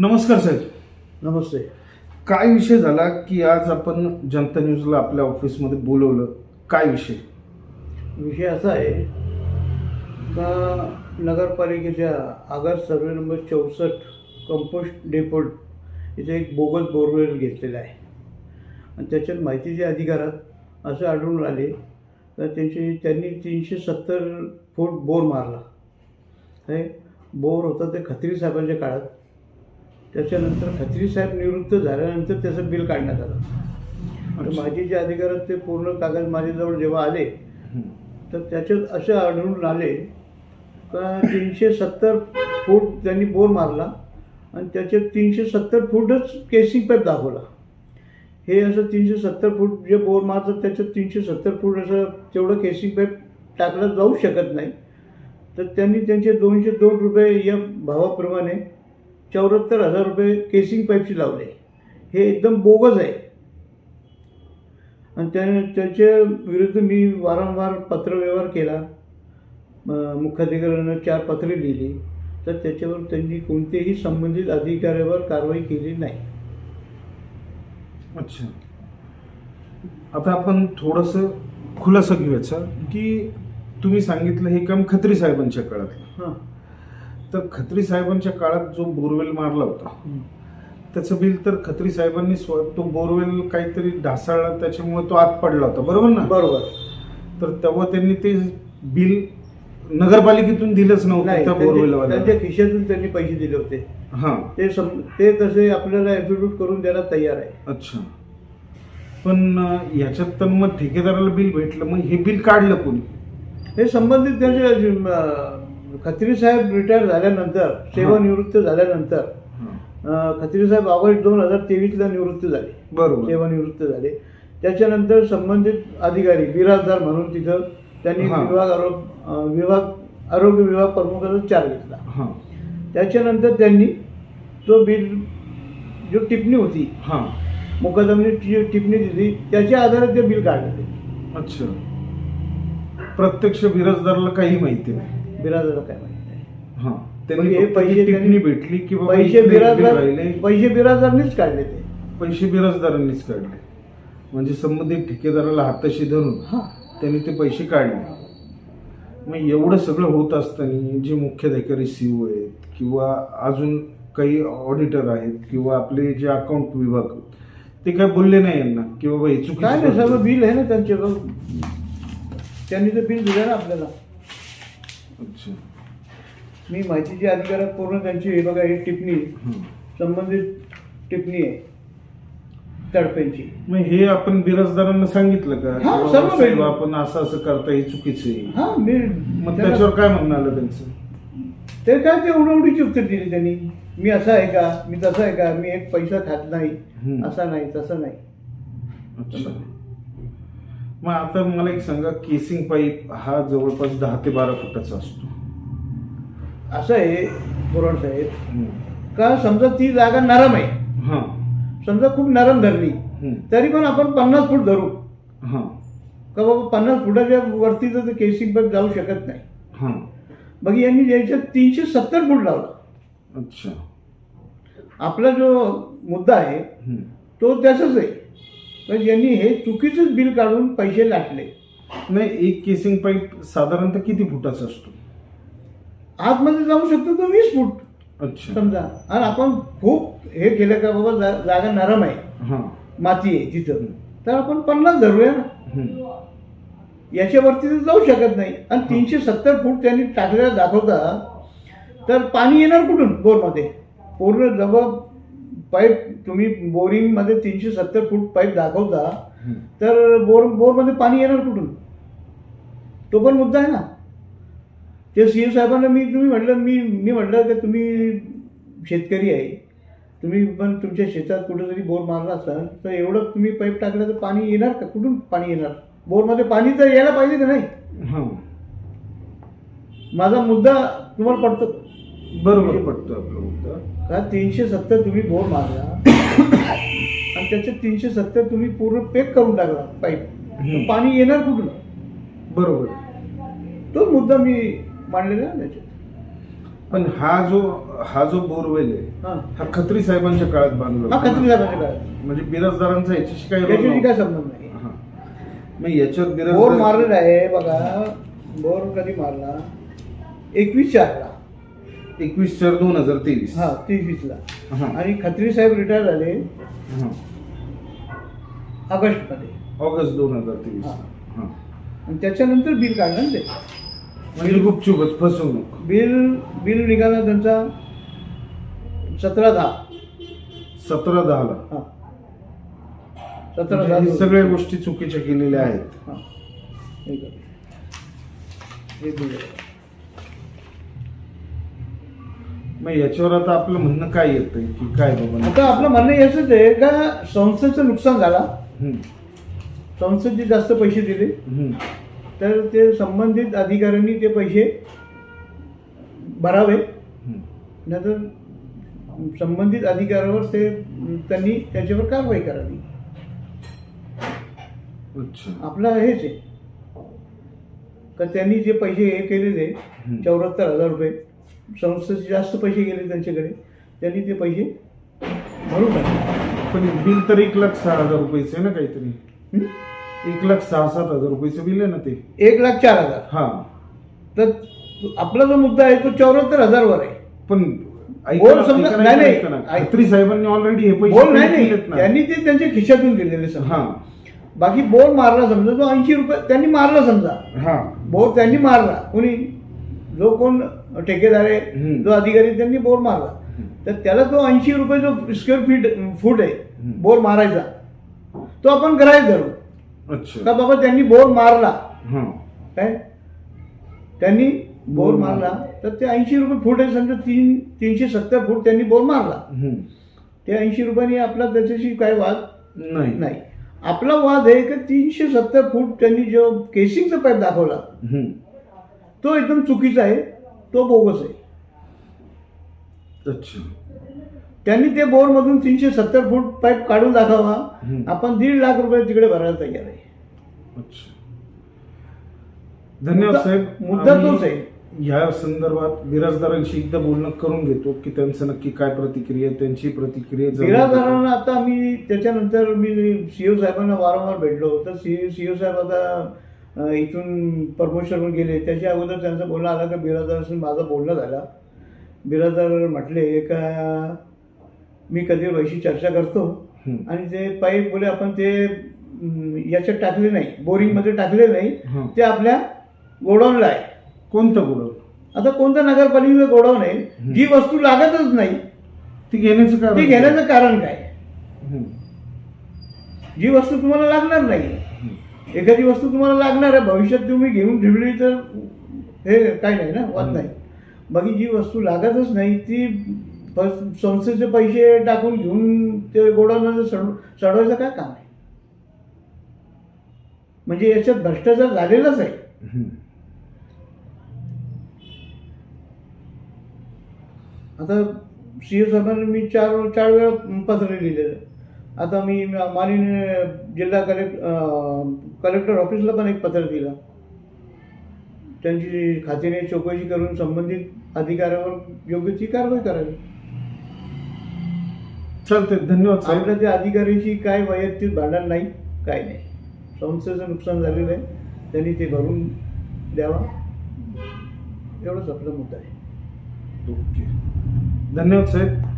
नमस्कार साहेब नमस्ते. काय विषय झाला की आज आपण जनता न्यूजला आपल्या ऑफिसमध्ये बोलवलं? काय विषय? विषय असा आहे का नगरपालिकेच्या आगार सर्वे नंबर चौसष्ट कंपोस्ट डेपोट इथे एक बोगस बोरवेल घेतलेला आहे. आणि त्याच्यात माहितीच्या अधिकारात असं आढळून आले तर त्यांची त्यांनी तीनशे सत्तर फूट बोर मारला. हे बोर होता ते खत्री साहेबांच्या काळात. त्याच्यानंतर खत्री साहेब निवृत्त झाल्यानंतर त्याचं बिल काढण्यात आलं तर अच्छा. माहितीच्या अधिकारात ते पूर्ण कागद माझ्याजवळ जेव्हा आले. तर त्याच्यात असे आढळून आले का तीनशे सत्तर फूट त्यांनी बोर मारला आणि त्याच्यात तीनशे सत्तर फूटच केसिंग पाईप दाखवला हे असं तीनशे सत्तर फूट जे बोर मारतात त्याच्यात तीनशे सत्तर फूट असं तेवढं केसिंग पाईप टाकलं जाऊ शकत नाही तर त्यांनी त्यांचे दोनशे दोन रुपये या भावाप्रमाणे चौऱ्याहत्तर हजार रुपये केसिंग पाईपची लावले. हे एकदम बोगस आहे. आणि त्या त्याच्या विरुद्ध मी वारंवार पत्रव्यवहार केला. मुख्याधिकाऱ्यांना चार पत्रे लिहिली. तर त्याच्यावर त्यांनी कोणतेही संबंधित अधिकाऱ्यावर कारवाई केली नाही. अच्छा. आता आपण थोडंसं खुलासा घेऊयाचा की तुम्ही सांगितलं हे काम खत्री साहेबांच्या काळातलं. हां. तर खत्री साहेबांच्या काळात जो बोरवेल मारला होता त्याचं बिल तर खत्री साहेबांनी तो बोरवेल काहीतरी ढासळला त्याच्यामुळे तो आत पडला होता बरोबर ना? बरोबर. तर तेव्हा त्यांनी ते बिल नगरपालिकेतून दिलंच नव्हतं त्या त्यांचे- बोरवेलवाला त्यांच्या खिशातून त्यांनी पैसे दिले होते. हा. ते सम ते तसे आपल्याला ॲफिडेविट करून द्यायला तयार आहे. अच्छा. पण अं, याच्यात तर मग ठेकेदाराला बिल भेटलं मग हे बिल काढलं कोणी? हे संबंधित त्यांचे खत्री साहेब रिटायर झाल्यानंतर सेवानिवृत्त झाल्यानंतर खत्री साहेब ऑगस्ट दोन हजार तेवीसला निवृत्त झाले. बरोबर. सेवानिवृत्त झाले. त्याच्यानंतर संबंधित अधिकारी बिराजदार म्हणून तिथं त्यांनी. विभाग आरोग्य विभाग आरोग्य विभाग प्रमुखाचा चार घेतला. हा. त्याच्यानंतर त्यांनी तो बिल जो टिप्पणी होती हा. मुकदमने जी टिप्पणी दिली त्याच्या आधारे ते बिल काढलं. अच्छा. प्रत्यक्ष बिराजदाराला काही माहिती नाही. बिराजदार काय माहिती नाही. हा म्हणजे त्यांनी हे पैसे त्यांनी- भेटली की पैसे बिराजदार पैसे बिराजदारनीच काढले ते. पैसे बिराजदारांनीच काढले. म्हणजे संबंधित ठेकेदाराला हाताशी धरून हां. त्यांनी ते पैसे काढले. मग एवढं सगळं होत असताना जे मुख्याधिकारी सीओ आहेत किंवा अजून काही ऑडिटर आहेत किंवा आपले जे अकाउंट विभाग ते काय बोलले नाही यांना की बाबा हे चुकीचं काय नाही सर्व करतोय. बिल आहे ना त्यांचे त्यांनी ते बिल दिलं ना आपल्याला. अच्छा. मी माहितीच्या अधिकारात पूर्ण त्यांची हे बघा ही टिप्पणी. संबंधित टिप्पणी आहे. तडप्यांची. मग हे आपण बिराजदारांना सांगितलं का? की हा, बाबा सर्व साहेब. आपण असं असं करता हे चुकीचं आहे. हा मी मग त्याला- त्याच्यावर काय म्हणणं आलं त्यांचं? ते काय ते उडवडीची उत्तर दिली त्यांनी. मी असं आहे का? मी तसं आहे का? मी एक पैसा खात नाही. हम्म. असा नाही तसं नाही. अच्छा. मग आता मला एक सांगा केसिंग पाईप हा जवळपास दहा ते बारा फुटाचा असतो. असं आहे बोराड साहेब. का समजा ती जागा नरम आहे? हां. समजा खूप नरम धरली. तरी पण आपण पन्नास फूट धरू. हां. का बाबा पन्नास फुटाच्या वरती तर ते केसिंग पाईप जाऊ शकत नाही? हां. मग यांनी याच्यात तीनशे सत्तर फूट लावला. अच्छा. आपला जो मुद्दा आहे. तो त्याचाच आहे. पण यांनी हे चुकीचंच बिल काढून पैसे लाटले. नाही एक केसिंग पाईप साधारणतः किती फुटाचा असतो? आतमध्ये जाऊ शकतो तो वीस फूट. अच्छा. समजा. आणि आपण खूप हे केलं का बाबा जा- जागा नरम आहे. हां. माती आहे तिथं. तर आपण पन्नास धरूया ना. याच्यावरती तर जाऊ शकत नाही. आणि तीनशे सत्तर फूट त्यांनी टाकलेला दाखवता. तर पाणी येणार कुठून? बोरमध्ये. पूर्ण जेव्हा पाईप तुम्ही बोरिंगमध्ये तीनशे सत्तर फूट पाईप दाखवता. तर बोर बोरमध्ये पाणी येणार कुठून? तो पण मुद्दा आहे ना. ते सी एम साहेबांना मी तुम्ही म्हटलं मी मी म्हटलं की तुम्ही शेतकरी आहे. तुम्ही पण तुमच्या शेतात कुठेतरी बोर मारला असाल तर एवढं तुम्ही पाईप टाकलं तर पाणी येणार का? कुठून पाणी येणार? बोरमध्ये पाणी तर यायला पाहिजे का नाही? हां. माझा मुद्दा तुम्हाला पडतो. बरोबर. पडतो आपला तीनशे सत्तर तुम्ही बोर मारला. आणि त्याचे तीनशे सत्तर तुम्ही पूर्ण पेक करून टाकला पाईप. पाणी येणार कुठून बरोबर. तोच मुद्दा मी मांडलेला आहे ना त्याच्यात. पण हा जो हा जो बोरवेल आहे हा. हा खत्री साहेबांच्या काळात बांधला हा खत्री? साहेबांच्या काळात. म्हणजे बिराजदारांचा याच्याशी काय रोल याच्याशी काय नव्हता? संबंध नाही. हा. मग याच्यात बोर बिराजदार मारलेला आहे बघा. बोर कधी मारला? एकवीस चारला एकवीस चार दोन हजार तेवीस हा तेवीसला हा. आणि खत्री साहेब रिटायर झाले हा. ऑगस्टमध्ये ऑगस्ट दोन हजार तेवीस हा. हा. आणि त्याच्यानंतर बिल काढलं ना ते म्हणजे गुपचूपच फसवणूक बिल बिल निघाला त्यांचा सतरा दहा सतरा दहाला हा सतरा म्हणजे दहा हे सगळ्या गोष्टी चुकीच्या केलेल्या आहेत हा. हे. हे बिल मग याच्यावर आता आपलं म्हणणं काय येतंय की काय बाबा आता आपलं म्हणणं याचंच आहे का संस्थेचं नुकसान झाला हम्म. संस्थेचे जास्त पैसे दिले हम्म. तर ते संबंधित अधिकाऱ्यांनी ते पैसे भरावे हम्म. नाहीतर संबंधित अधिकाऱ्यावर ते त्यांनी त्याच्यावर कारवाई करावी अच्छा आपलं हेच आहे का त्यांनी जे पैसे हे केलेले हम्म. चौऱ्याहत्तर हजार रुपये संस्थेचे जास्त पैसे गेले त्यांच्याकडे. त्यांनी ते पैसे भरून टाकले. पण बिल तर एक लाख सहा हजार रुपयाचं आहे ना काहीतरी. हं? एक लाख सहा सात हजार रुपयाचं बिल आहे ना ते. एक लाख चार हजार. हा. तर आपला जो मुद्दा आहे तो चौऱ्याहत्तर हजारवर आहे. पण ऐका बोल ना, समजा- ऐका ना, नाही, ऐका ना, नाही. खत्री साहेबांनी ऑलरेडी हे पैसे बोल नाही pay नाही ना? त्यांनी ते त्यांच्या खिशातून दिलेले समजा. हा. बाकी बोर मारला समजा तो ऐंशी रुपये त्यांनी मारला समजा. हा. बोर त्यांनी मारला. कोणी? जो कोण ठेकेदार आहे. जो अधिकारी त्यांनी बोर मारला. तर त्याला तो ऐंशी रुपये जो स्क्वेअर फीट फूट आहे. बोर मारायचा. तो आपण ग्राह्य धरू. का बाबा त्यांनी बोर मारला? हा. काय? त्यांनी बोर मारला. तर ते ऐंशी रुपये फूट आहे समजा तीन तीनशे सत्तर फूट त्यांनी बोर मारला. ते ऐंशी रुपयांनी आपला त्याच्याशी काय वाद? नाही. नाही. आपला वाद आहे की तीनशे सत्तर फूट त्यांनी जो केसिंगचा पाईप दाखवला. तो एकदम चुकीचा आहे. तो बोगस आहे. अच्छा. त्यांनी ते बोरमधून तीनशे सत्तर फूट पाईप काढून दाखवा. आपण दीड लाख रुपये तिकडे भरायला तयार आहे. अच्छा. धन्यवाद साहेब. मुद्दा तोच आहे. या संदर्भात बिराजदारांशी एकदा बोलणं करून घेतो की त्यांचं नक्की काय प्रतिक्रिया त्यांची प्रतिक्रिया. बिराजदारांना आता मी त्याच्यानंतर मी सीओ साहेबांना वारंवार भेटलो. तर सीओ साहेब आता इथून प्रमोशनवर गेले. त्याच्या अगोदर त्यांचं बोलणं आलं का बिराजदाराशी माझं बोलणं झालं. बिराजदार म्हटले का मी कधी वैशी चर्चा करतो. आणि ते पाईप बोले आपण ते याच्यात टाकले नाही. बोरिंगमध्ये टाकले नाही. ते आपल्या गोडाऊनला आहे. कोणतं गोडं आता कोणतं नगरपालिकेचं गोडाऊन आहे? जी वस्तू लागतच नाही. ती घेण्याचं कारण ती घेण्याचं कारण काय. जी वस्तू तुम्हाला लागणार नाही. एखादी वस्तू तुम्हाला लागणार आहे भविष्यात तुम्ही घेऊन ठेवली तर हे काय नाही ना वाद नाही. बाकी जी वस्तू लागतच नाही ती संस्थेचे पैसे टाकून घेऊन ते गोडाऊनमध्ये सड चढवायचं काय काम आहे? म्हणजे याच्यात भ्रष्टाचार झालेलाच आहे. आता सी साहेबांना मी चार चार वेळा पत्र लिहिलेलं. आता मी माननीय जिल्हा कलेक्ट कलेक्टर ऑफिसला पण एक पत्र दिलं. त्यांची खात्याने चौकशी करून संबंधित अधिकाऱ्यावर योग्य ती कारवाई करावी. चालतंय. धन्यवाद साहेब. आपल्या त्या अधिकाऱ्याची काय वैयक्तिक भांडण नाही काय नाही. संस्थेचं नुकसान झालेलं आहे. त्यांनी ते भरून द्यावा. एवढंच आपला मुद्दा आहे. ओके. धन्यवाद साहेब.